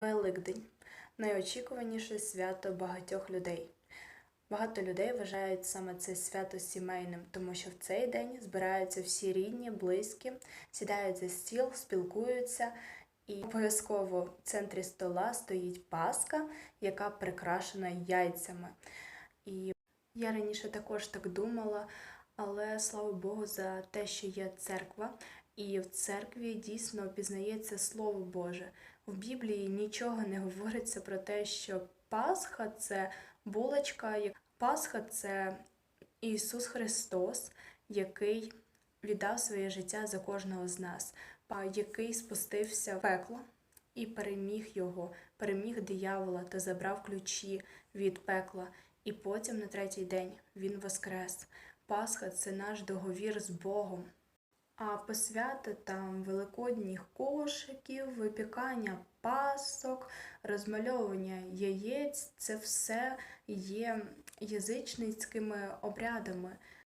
Великдень найочікуваніше свято багатьох людей. Багато людей вважають саме це свято сімейним, тому що в цей день збираються всі рідні, близькі, сідають за стіл, спілкуються, і обов'язково в центрі стола стоїть паска, яка прикрашена яйцями. І я раніше також так думала, але слава Богу за те, що є церква, і в церкві дійсно пізнається Слово Боже. В Біблії нічого не говориться про те, що Пасха це булочка, Пасха це Ісус Христос, який віддав своє життя за кожного з нас, який спустився в пекло і переміг його, переміг диявола та забрав ключі від пекла. І потім на третій день він воскрес. Пасха це наш договір з Богом. А посвята там великодніх кошиків, випікання пасок, розмальовування яєць це все є язичницькими обрядами.